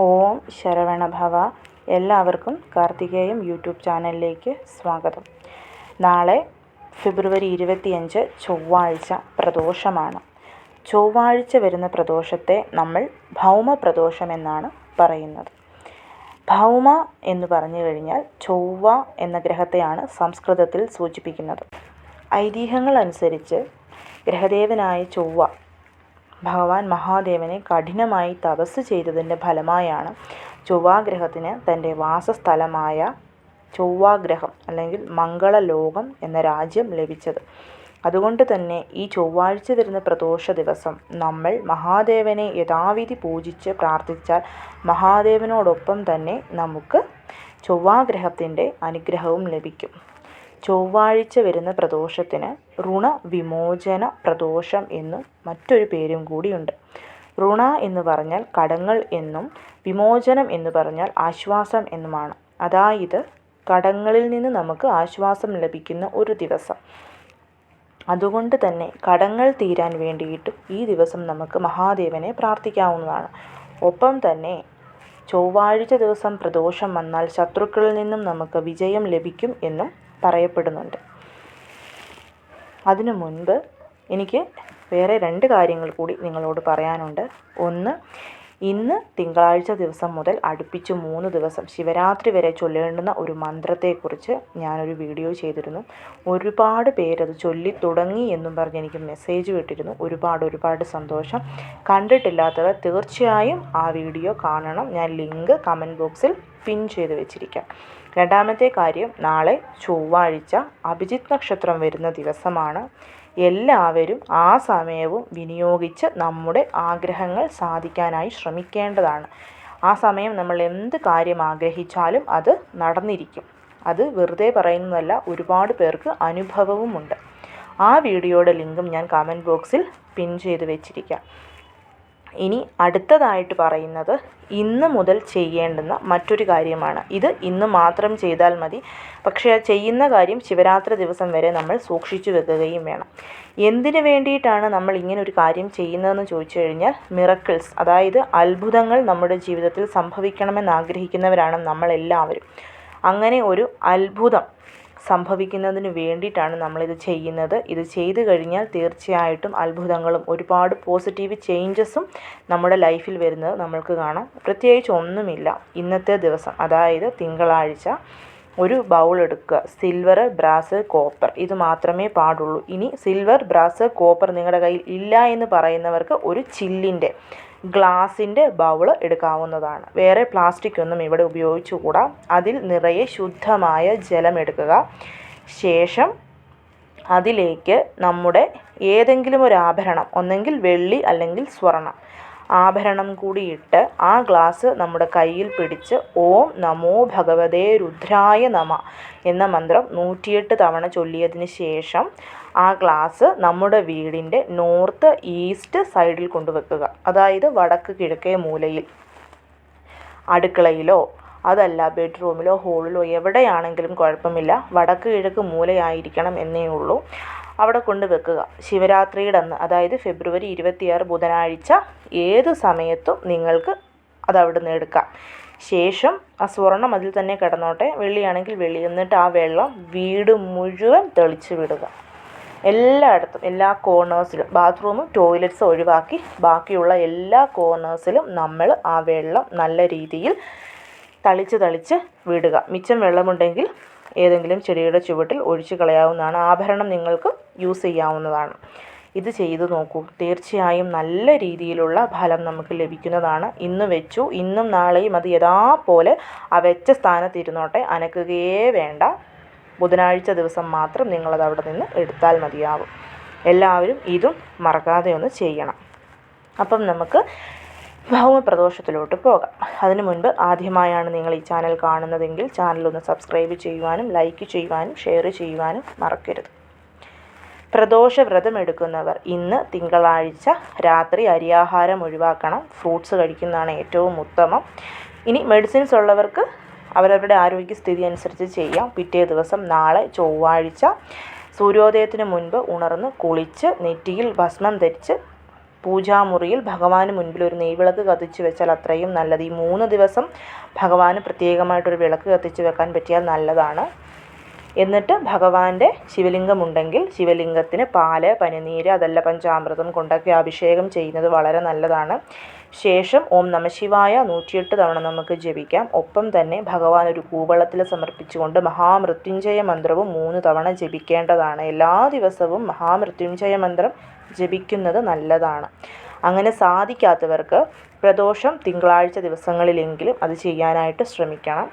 ഓം ശരവണഭവ എല്ലാവർക്കും കാർത്തികേയം യൂട്യൂബ് ചാനലിലേക്ക് സ്വാഗതം. നാളെ ഫെബ്രുവരി ഇരുപത്തിയഞ്ച് ചൊവ്വാഴ്ച പ്രദോഷമാണ്. ചൊവ്വാഴ്ച വരുന്ന പ്രദോഷത്തെ നമ്മൾ ഭൗമ പ്രദോഷമെന്നാണ് പറയുന്നത്. ഭൗമ എന്ന് പറഞ്ഞു കഴിഞ്ഞാൽ ചൊവ്വ എന്ന ഗ്രഹത്തെയാണ് സംസ്കൃതത്തിൽ സൂചിപ്പിക്കുന്നത്. ഐതിഹ്യങ്ങൾ അനുസരിച്ച് ഗ്രഹദേവനായ ചൊവ്വ ഭഗവാൻ മഹാദേവനെ കഠിനമായി തപസ് ചെയ്തതിന്റെ ഫലമായാണ് ചൊവ്വാഗ്രഹത്തിന് തന്റെ വാസസ്ഥലമായ ചൊവ്വാഗ്രഹം അല്ലെങ്കിൽ മംഗളലോകം എന്ന രാജ്യം ലഭിച്ചത്. അതുകൊണ്ട് തന്നെ ഈ ചൊവ്വാഴ്ച വരുന്ന പ്രദോഷ ദിവസം നമ്മൾ മഹാദേവനെ യഥാവിധി പൂജിച്ച് പ്രാർത്ഥിച്ചാൽ മഹാദേവനോടൊപ്പം തന്നെ നമുക്ക് ചൊവ്വാഗ്രഹത്തിന്റെ അനുഗ്രഹവും ലഭിക്കും. ചൊവ്വാഴ്ച വരുന്ന പ്രദോഷത്തിന് ഋണവിമോചന പ്രദോഷം എന്നും മറ്റൊരു പേരും കൂടിയുണ്ട്. ഋണ എന്ന് പറഞ്ഞാൽ കടങ്ങൾ എന്നും വിമോചനം എന്ന് പറഞ്ഞാൽ ആശ്വാസം എന്നുമാണ്. അതായത് കടങ്ങളിൽ നിന്ന് നമുക്ക് ആശ്വാസം ലഭിക്കുന്ന ഒരു ദിവസം. അതുകൊണ്ട് തന്നെ കടങ്ങൾ തീരാൻ വേണ്ടിയിട്ടും ഈ ദിവസം നമുക്ക് മഹാദേവനെ പ്രാർത്ഥിക്കാവുന്നതാണ്. ഒപ്പം തന്നെ ചൊവ്വാഴ്ച ദിവസം പ്രദോഷം വന്നാൽ ശത്രുക്കളിൽ നിന്നും നമുക്ക് വിജയം ലഭിക്കും എന്നും പറയപ്പെടുന്നുണ്ട്. അതിനു മുൻപ് എനിക്ക് വേറെ രണ്ട് കാര്യങ്ങൾ കൂടി നിങ്ങളോട് പറയാനുണ്ട്. ഒന്ന് ഇന്ന് തിങ്കളാഴ്ച ദിവസം മുതൽ അടുപ്പിച്ച് മൂന്ന് ദിവസം ശിവരാത്രി വരെ ചൊല്ലേണ്ടുന്ന ഒരു മന്ത്രത്തെക്കുറിച്ച് ഞാനൊരു വീഡിയോ ചെയ്തിരുന്നു. ഒരുപാട് പേരത് ചൊല്ലി തുടങ്ങി എന്നും പറഞ്ഞ് എനിക്ക് മെസ്സേജ് വിട്ടിരുന്നു. ഒരുപാട് ഒരുപാട് സന്തോഷം. കണ്ടിട്ടില്ലാത്തവർ തീർച്ചയായും ആ വീഡിയോ കാണണം. ഞാൻ ലിങ്ക് കമന്റ് ബോക്സിൽ പിൻ ചെയ്ത് വെച്ചിരിക്കാം. രണ്ടാമത്തെ കാര്യം നാളെ ചൊവ്വാഴ്ച അഭിജിത് നക്ഷത്രം വരുന്ന ദിവസമാണ്. എല്ലാവരും ആ സമയവും വിനിയോഗിച്ച് നമ്മുടെ ആഗ്രഹങ്ങൾ സാധിക്കാനായി ശ്രമിക്കേണ്ടതാണ്. ആ സമയം നമ്മൾ എന്ത് കാര്യം ആഗ്രഹിച്ചാലും അത് നടന്നിരിക്കും. അത് വെറുതെ പറയുന്നതല്ല ഒരുപാട് പേർക്ക് അനുഭവവുമുണ്ട്. ആ വീഡിയോയുടെ ലിങ്കും ഞാൻ കമന്റ് ബോക്സിൽ പിൻ ചെയ്ത് വെച്ചിരിക്കാം. ഇനി അടുത്തതായിട്ട് പറയുന്നത് ഇന്ന് മുതൽ ചെയ്യേണ്ടുന്ന മറ്റൊരു കാര്യമാണ്. ഇത് ഇന്ന് മാത്രം ചെയ്താൽ മതി. പക്ഷേ ആ ചെയ്യുന്ന കാര്യം ശിവരാത്രി ദിവസം വരെ നമ്മൾ സൂക്ഷിച്ചു വെക്കുകയും വേണം. എന്തിനു വേണ്ടിയിട്ടാണ് നമ്മൾ ഇങ്ങനെ ഒരു കാര്യം ചെയ്യുന്നതെന്ന് ചോദിച്ചു കഴിഞ്ഞാൽ മിറക്കിൾസ് അതായത് അത്ഭുതങ്ങൾ നമ്മുടെ ജീവിതത്തിൽ സംഭവിക്കണമെന്ന് ആഗ്രഹിക്കുന്നവരാണ് നമ്മളെല്ലാവരും. അങ്ങനെ ഒരു അത്ഭുതം സംഭവിക്കുന്നതിന് വേണ്ടിയിട്ടാണ് നമ്മളിത് ചെയ്യുന്നത്. ഇത് ചെയ്തു കഴിഞ്ഞാൽ തീർച്ചയായിട്ടും അത്ഭുതങ്ങളും ഒരുപാട് പോസിറ്റീവ് ചേഞ്ചസും നമ്മുടെ ലൈഫിൽ വരുന്നത് നമ്മൾക്ക് കാണാം. പ്രത്യേകിച്ച് ഒന്നുമില്ല. ഇന്നത്തെ ദിവസം അതായത് തിങ്കളാഴ്ച ഒരു ബൗൾ എടുക്കുക. സിൽവർ ബ്രാസ് കോപ്പർ ഇത് മാത്രമേ പാടുള്ളൂ. ഇനി സിൽവർ ബ്രാസ് കോപ്പർ നിങ്ങളുടെ കയ്യിൽ ഇല്ല എന്ന് പറയുന്നവർക്ക് ഒരു ചില്ലിന്റെ ഗ്ലാസിന്റെ ബൗൾ എടുക്കാവുന്നതാണ്. വേറെ പ്ലാസ്റ്റിക് ഒന്നും ഇവിടെ ഉപയോഗിച്ചുകൂടാ. അതിൽ നിറയെ ശുദ്ധമായ ജലം എടുക്കുക. ശേഷം അതിലേക്ക് നമ്മുടെ ഏതെങ്കിലും ഒരു ആഭരണം ഒന്നെങ്കിൽ വെള്ളി അല്ലെങ്കിൽ സ്വർണം ആഭരണം കൂടി ഇട്ട് ആ ഗ്ലാസ് നമ്മുടെ കയ്യിൽ പിടിച്ച് ഓം നമോ ഭഗവതേ രുദ്രായ നമ എന്ന മന്ത്രം നൂറ്റിയെട്ട് തവണ ചൊല്ലിയതിന് ശേഷം ആ ഗ്ലാസ് നമ്മുടെ വീടിന്റെ നോർത്ത് ഈസ്റ്റ് സൈഡിൽ കൊണ്ടുവെക്കുക. അതായത് വടക്ക് കിഴക്കേ മൂലയിൽ. അടുക്കളയിലോ അതല്ല ബെഡ്റൂമിലോ ഹോളിലോ എവിടെയാണെങ്കിലും കുഴപ്പമില്ല. വടക്ക് കിഴക്ക് മൂലയായിരിക്കണം എന്നേ ഉള്ളൂ. അവിടെ കൊണ്ട് വെക്കുക ശിവരാത്രിയുടെ അന്ന് അതായത് ഫെബ്രുവരി ഇരുപത്തിയാറ് ബുധനാഴ്ച ഏത് സമയത്തും നിങ്ങൾക്ക് അത് അവിടെ നിന്ന് എടുക്കാം. ശേഷം ആ സ്വർണം അതിൽ തന്നെ കിടന്നോട്ടെ. വെള്ളിയാണെങ്കിൽ വെള്ളി. എന്നിട്ട് ആ വെള്ളം വീട് മുഴുവൻ തെളിച്ച് വിടുക. എല്ലായിടത്തും എല്ലാ കോർണേഴ്സിലും ബാത്റൂമും ടോയ്ലറ്റ്സും ഒഴിവാക്കി ബാക്കിയുള്ള എല്ലാ കോർണേഴ്സിലും നമ്മൾ ആ വെള്ളം നല്ല രീതിയിൽ തളിച്ച് തളിച്ച് വിടുക. മിച്ചം വെള്ളമുണ്ടെങ്കിൽ ഏതെങ്കിലും ചെടിയുടെ ചുവട്ടിൽ ഒഴിച്ചു കളയാവുന്നതാണ്. ആഭരണം നിങ്ങൾക്ക് യൂസ് ചെയ്യാവുന്നതാണ്. ഇത് ചെയ്തു നോക്കൂ. തീർച്ചയായും നല്ല രീതിയിലുള്ള ഫലം നമുക്ക് ലഭിക്കുന്നതാണ്. ഇന്ന് വെച്ചു ഇന്നും നാളെയും അത് യഥാപോലെ ആ വെച്ച സ്ഥാനത്തിരുന്നോട്ടെ അനക്കുകയേ വേണ്ട. ബുധനാഴ്ച ദിവസം മാത്രം നിങ്ങളത് അവിടെ നിന്ന് എടുത്താൽ മതിയാവും. എല്ലാവരും ഇതും മറക്കാതെ ഒന്ന് ചെയ്യണം. അപ്പം നമുക്ക് ഭൗമപ്രദോഷത്തിലോട്ട് പോകാം. അതിനു മുൻപ് ആദ്യമായാണ് നിങ്ങൾ ഈ ചാനൽ കാണുന്നതെങ്കിൽ ചാനൽ ഒന്ന് സബ്സ്ക്രൈബ് ചെയ്യുവാനും ലൈക്ക് ചെയ്യുവാനും ഷെയർ ചെയ്യുവാനും മറക്കരുത്. പ്രദോഷ വ്രതം എടുക്കുന്നവർ ഇന്ന് തിങ്കളാഴ്ച രാത്രി അരിയാഹാരം ഒഴിവാക്കണം. ഫ്രൂട്ട്സ് കഴിക്കുന്നതാണ് ഏറ്റവും ഉത്തമം. ഇനി മെഡിസിൻസ് ഉള്ളവർക്ക് അവരവരുടെ ആരോഗ്യസ്ഥിതി അനുസരിച്ച് ചെയ്യാം. പിറ്റേ ദിവസം നാളെ ചൊവ്വാഴ്ച സൂര്യോദയത്തിന് മുൻപ് ഉണർന്ന് കുളിച്ച് നെറ്റിയിൽ ഭസ്മം ധരിച്ച് പൂജാമുറിയിൽ ഭഗവാന് മുൻപിൽ ഒരു നെയ്വിളക്ക് കത്തിച്ചു വെച്ചാൽ അത്രയും നല്ലത്. ഈ മൂന്ന് ദിവസം ഭഗവാന് പ്രത്യേകമായിട്ടൊരു വിളക്ക് കത്തിച്ച് വെക്കാൻ പറ്റിയാൽ നല്ലതാണ്. എന്നിട്ട് ഭഗവാന്റെ ശിവലിംഗമുണ്ടെങ്കിൽ ശിവലിംഗത്തിന് പാൽ പനിനീര് അതല്ല പഞ്ചാമൃതം കൊണ്ടൊക്കെ അഭിഷേകം ചെയ്യുന്നത് വളരെ നല്ലതാണ്. ശേഷം ഓം നമശിവായ നൂറ്റിയെട്ട് തവണ നമുക്ക് ജപിക്കാം. ഒപ്പം തന്നെ ഭഗവാൻ ഒരു കൂവളത്തിൽ സമർപ്പിച്ചുകൊണ്ട് മഹാമൃത്യുഞ്ജയ മന്ത്രവും മൂന്ന് തവണ ജപിക്കേണ്ടതാണ്. എല്ലാ ദിവസവും മഹാമൃത്യുഞ്ജയ മന്ത്രം ജപിക്കുന്നത് നല്ലതാണ്. അങ്ങനെ സാധിക്കാത്തവർക്ക് പ്രദോഷം തിങ്കളാഴ്ച ദിവസങ്ങളിലെങ്കിലും അത് ചെയ്യാനായിട്ട് ശ്രമിക്കണം.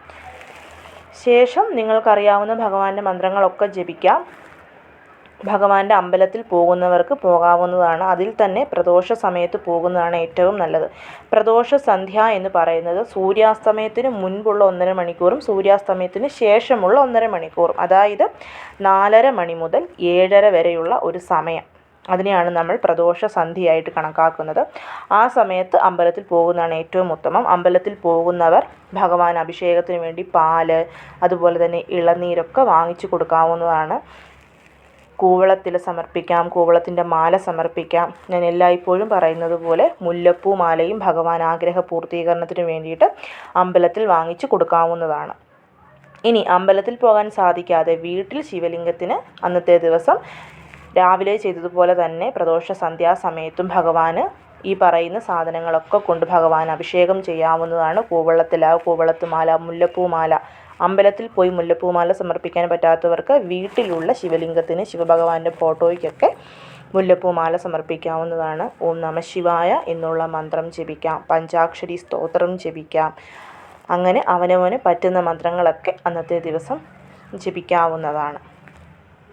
ശേഷം നിങ്ങൾക്കറിയാവുന്ന ഭഗവാന്റെ മന്ത്രങ്ങളൊക്കെ ജപിക്കാം. ഭഗവാന്റെ അമ്പലത്തിൽ പോകുന്നവർക്ക് പോകാവുന്നതാണ്. അതിൽ തന്നെ പ്രദോഷ സമയത്ത് പോകുന്നതാണ് ഏറ്റവും നല്ലത്. പ്രദോഷ സന്ധ്യ എന്ന് പറയുന്നത് സൂര്യാസ്തമയത്തിന് മുൻപുള്ള ഒന്നര മണിക്കൂറും സൂര്യാസ്തമയത്തിന് ശേഷമുള്ള ഒന്നര മണിക്കൂറും. അതായത് നാലര മണി മുതൽ ഏഴര വരെയുള്ള ഒരു സമയം. അതിനെയാണ് നമ്മൾ പ്രദോഷ സന്ധ്യയായിട്ട് കണക്കാക്കുന്നത്. ആ സമയത്ത് അമ്പലത്തിൽ പോകുന്നതാണ് ഏറ്റവും ഉത്തമം. അമ്പലത്തിൽ പോകുന്നവർ ഭഗവാൻ അഭിഷേകത്തിന് വേണ്ടി പാൽ അതുപോലെ തന്നെ ഇളനീരൊക്കെ വാങ്ങിച്ചു കൊടുക്കാവുന്നതാണ്. കൂവളത്തിൽ സമർപ്പിക്കാം കൂവളത്തിന്റെ മാല സമർപ്പിക്കാം. ഞാൻ എല്ലായ്പ്പോഴും പറയുന്നത് പോലെ മുല്ലപ്പൂ മാലയും ഭഗവാൻ ആഗ്രഹ പൂർത്തീകരണത്തിന് വേണ്ടിയിട്ട് അമ്പലത്തിൽ വാങ്ങിച്ചു കൊടുക്കാവുന്നതാണ്. ഇനി അമ്പലത്തിൽ പോകാൻ സാധിക്കാതെ വീട്ടിൽ ശിവലിംഗത്തിന് അന്നത്തെ ദിവസം രാവിലെ ചെയ്തതുപോലെ തന്നെ പ്രദോഷ സന്ധ്യാസമയത്തും ഭഗവാന് ഈ പറയുന്ന സാധനങ്ങളൊക്കെ കൊണ്ട് ഭഗവാൻ അഭിഷേകം ചെയ്യാവുന്നതാണ്. കൂവളത്തില കൂവളത്തുമാല മുല്ലപ്പൂമാല. അമ്പലത്തിൽ പോയി മുല്ലപ്പൂമാല സമർപ്പിക്കാൻ പറ്റാത്തവർക്ക് വീട്ടിലുള്ള ശിവലിംഗത്തിന് ശിവഭഗവാന്റെ ഫോട്ടോയ്ക്കൊക്കെ മുല്ലപ്പൂമാല സമർപ്പിക്കാവുന്നതാണ്. ഓം നമ ശിവായ എന്നുള്ള മന്ത്രം ജപിക്കാം. പഞ്ചാക്ഷരി സ്തോത്രം ജപിക്കാം. അങ്ങനെ അവനവന് പറ്റുന്ന മന്ത്രങ്ങളൊക്കെ അന്നത്തെ ദിവസം ജപിക്കാവുന്നതാണ്.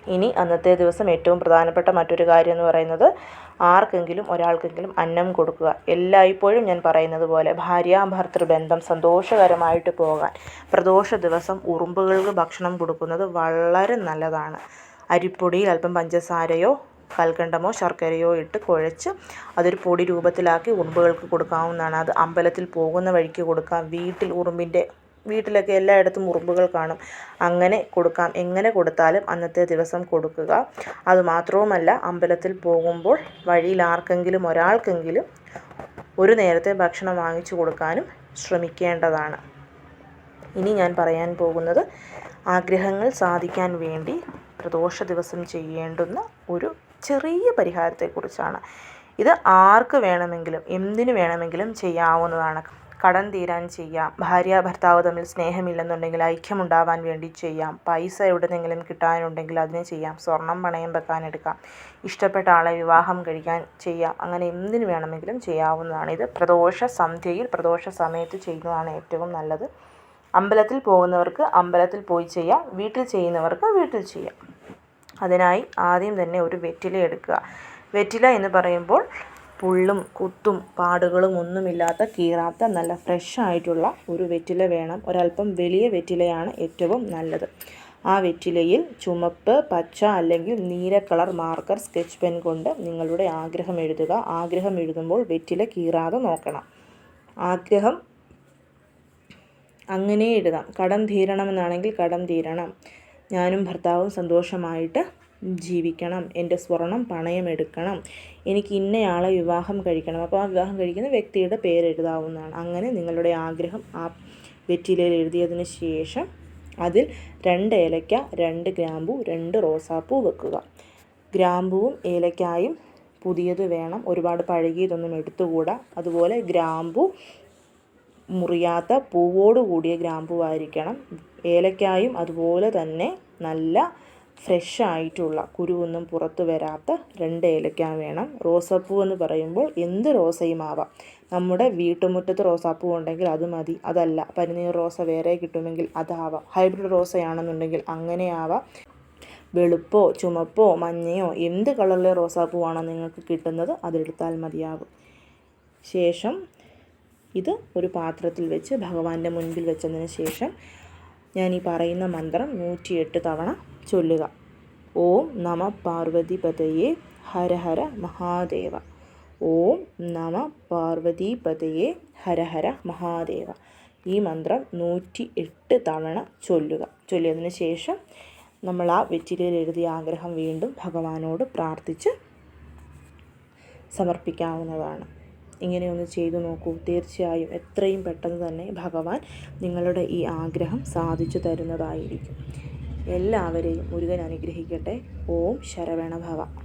ഇനി അന്നത്തെ ദിവസം ഏറ്റവും പ്രധാനപ്പെട്ട മറ്റൊരു കാര്യം എന്ന് പറയുന്നത് ആർക്കെങ്കിലും ഒരാൾക്കെങ്കിലും അന്നം കൊടുക്കുക. എല്ലായ്പ്പോഴും ഞാൻ പറയുന്നത് പോലെ ഭാര്യ ഭർത്തൃ ബന്ധം സന്തോഷകരമായിട്ട് പോകാൻ പ്രദോഷ ദിവസം ഉറുമ്പുകൾക്ക് ഭക്ഷണം കൊടുക്കുന്നത് വളരെ നല്ലതാണ്. അരിപ്പൊടിയിൽ അല്പം പഞ്ചസാരയോ കൽക്കണ്ടമോ ശർക്കരയോ ഇട്ട് കുഴച്ച് അതൊരു പൊടി രൂപത്തിലാക്കി ഉറുമ്പുകൾക്ക് കൊടുക്കാവുന്നതാണ്. അത് അമ്പലത്തിൽ പോകുന്ന വഴിക്ക് കൊടുക്കാം. വീട്ടിൽ ഉറുമ്പിന്റെ വീട്ടിലൊക്കെ എല്ലായിടത്തും ഉറുമ്പുകൾ കാണും. അങ്ങനെ കൊടുക്കാം. എങ്ങനെ കൊടുത്താലും അന്നത്തെ ദിവസം കൊടുക്കുക. അതുമാത്രവുമല്ല അമ്പലത്തിൽ പോകുമ്പോൾ വഴിയിൽ ആർക്കെങ്കിലും ഒരാൾക്കെങ്കിലും ഒരു നേരത്തെ ഭക്ഷണം വാങ്ങിച്ചു കൊടുക്കാനും ശ്രമിക്കേണ്ടതാണ്. ഇനി ഞാൻ പറയാൻ പോകുന്നത് ആഗ്രഹങ്ങൾ സാധിക്കാൻ വേണ്ടി പ്രദോഷ ദിവസം ചെയ്യേണ്ടുന്ന ഒരു ചെറിയ പരിഹാരത്തെക്കുറിച്ചാണ്. ഇത് ആർക്ക് വേണമെങ്കിലും എന്തിനു വേണമെങ്കിലും ചെയ്യാവുന്നതാണ്. കടം തീരാൻ ചെയ്യാം. ഭാര്യ ഭർത്താവ് തമ്മിൽ സ്നേഹമില്ലെന്നുണ്ടെങ്കിൽ ഐക്യമുണ്ടാവാൻ വേണ്ടി ചെയ്യാം. പൈസ എവിടെന്നെങ്കിലും കിട്ടാനുണ്ടെങ്കിൽ അതിന് ചെയ്യാം. സ്വർണം പണയം വെക്കാൻ എടുക്കാം. ഇഷ്ടപ്പെട്ട ആളെ വിവാഹം കഴിക്കാൻ ചെയ്യാം. അങ്ങനെ എന്തിനു വേണമെങ്കിലും ചെയ്യാവുന്നതാണ്. ഇത് പ്രദോഷ സന്ധ്യയിൽ പ്രദോഷ സമയത്ത് ചെയ്യുന്നതാണ് ഏറ്റവും നല്ലത്. അമ്പലത്തിൽ പോകുന്നവർക്ക് അമ്പലത്തിൽ പോയി ചെയ്യാം. വീട്ടിൽ ചെയ്യുന്നവർക്ക് വീട്ടിൽ ചെയ്യാം. അതിനായി ആദ്യം തന്നെ ഒരു വെറ്റില എടുക്കുക. വെറ്റില എന്ന് പറയുമ്പോൾ പുള്ളും കുത്തും പാടുകളും ഒന്നുമില്ലാത്ത കീറാത്ത നല്ല ഫ്രഷ് ആയിട്ടുള്ള ഒരു വെറ്റില വേണം. ഒരല്പം വലിയ വെറ്റിലയാണ് ഏറ്റവും നല്ലത്. ആ വെറ്റിലയിൽ ചുമപ്പ് പച്ച അല്ലെങ്കിൽ നീല കളർ മാർക്കർ സ്കെച്ച് പെൻ കൊണ്ട് നിങ്ങളുടെ ആഗ്രഹം എഴുതുക. ആഗ്രഹം എഴുതുമ്പോൾ വെറ്റില കീറാതെ നോക്കണം. ആഗ്രഹം അങ്ങനെ എഴുതാം. കടം തീരണമെന്നാണെങ്കിൽ കടം തീരണം. ഞാനും ഭർത്താവും സന്തോഷമായിട്ട് ജീവിക്കണം. എന്റെ സ്വർണം പണയം എടുക്കണം. എനിക്ക് ഇന്നയാളെ വിവാഹം കഴിക്കണം. അപ്പോൾ ആ വിവാഹം കഴിക്കുന്ന വ്യക്തിയുടെ പേര് എഴുതാവുന്നതാണ്. അങ്ങനെ നിങ്ങളുടെ ആഗ്രഹം ആ വെറ്റിലയിൽ എഴുതിയതിന് ശേഷം അതിൽ രണ്ട് ഏലക്ക രണ്ട് ഗ്രാമ്പു രണ്ട് റോസാപ്പൂ വെക്കുക. ഗ്രാമ്പുവും ഏലക്കായും പുതിയത് വേണം. ഒരുപാട് പഴകിയതൊന്നും എടുത്തുകൂടാ. അതുപോലെ ഗ്രാമ്പു മുറിയാത്ത പൂവോടുകൂടിയ ഗ്രാമ്പുവായിരിക്കണം. ഏലക്കായും അതുപോലെ തന്നെ നല്ല ഫ്രഷ് ആയിട്ടുള്ള കുരുവൊന്നും പുറത്തു വരാത്ത രണ്ട് ഏലക്ക വേണം. റോസാപ്പൂ എന്ന് പറയുമ്പോൾ എന്ത് റോസയും ആവാം. നമ്മുടെ വീട്ടുമുറ്റത്ത് റോസാപ്പൂ ഉണ്ടെങ്കിൽ അത് മതി. അതല്ല പനിനീർ റോസ വേറെ കിട്ടുമെങ്കിൽ അതാവാം. ഹൈബ്രിഡ് റോസയാണെന്നുണ്ടെങ്കിൽ അങ്ങനെ ആവാം. വെളുപ്പോ ചുമപ്പോ മഞ്ഞയോ എന്ത് കളറിലെ റോസാപ്പൂവാണോ നിങ്ങൾക്ക് കിട്ടുന്നത് അതെടുത്താൽ മതിയാകും. ശേഷം ഇത് ഒരു പാത്രത്തിൽ വെച്ച് ഭഗവാന്റെ മുൻപിൽ വെച്ചതിന് ശേഷം ഞാൻ ഈ പറയുന്ന മന്ത്രം നൂറ്റിയെട്ട് തവണ ചൊല്ലുക. ഓം നമ പാർവതിപതയെ ഹര ഹര മഹാദേവ. ഓം നമ പാർവതീപതയെ ഹര ഹര മഹാദേവ. ഈ മന്ത്രം നൂറ്റി എട്ട് തവണ ചൊല്ലുക. ചൊല്ലിയതിന് ശേഷം നമ്മൾ ആ വെറ്റിലയിൽ എഴുതിയ ആഗ്രഹം വീണ്ടും ഭഗവാനോട് പ്രാർത്ഥിച്ച് സമർപ്പിക്കാവുന്നതാണ്. ഇങ്ങനെയൊന്ന് ചെയ്തു നോക്കൂ. തീർച്ചയായും എത്രയും പെട്ടെന്ന് തന്നെ ഭഗവാൻ നിങ്ങളുടെ ഈ ആഗ്രഹം സാധിച്ചു തരുന്നതായിരിക്കും. എല്ലാവരെയും മുരുകൻ അനുഗ്രഹിക്കട്ടെ. ഓം ശരവണ ഭവ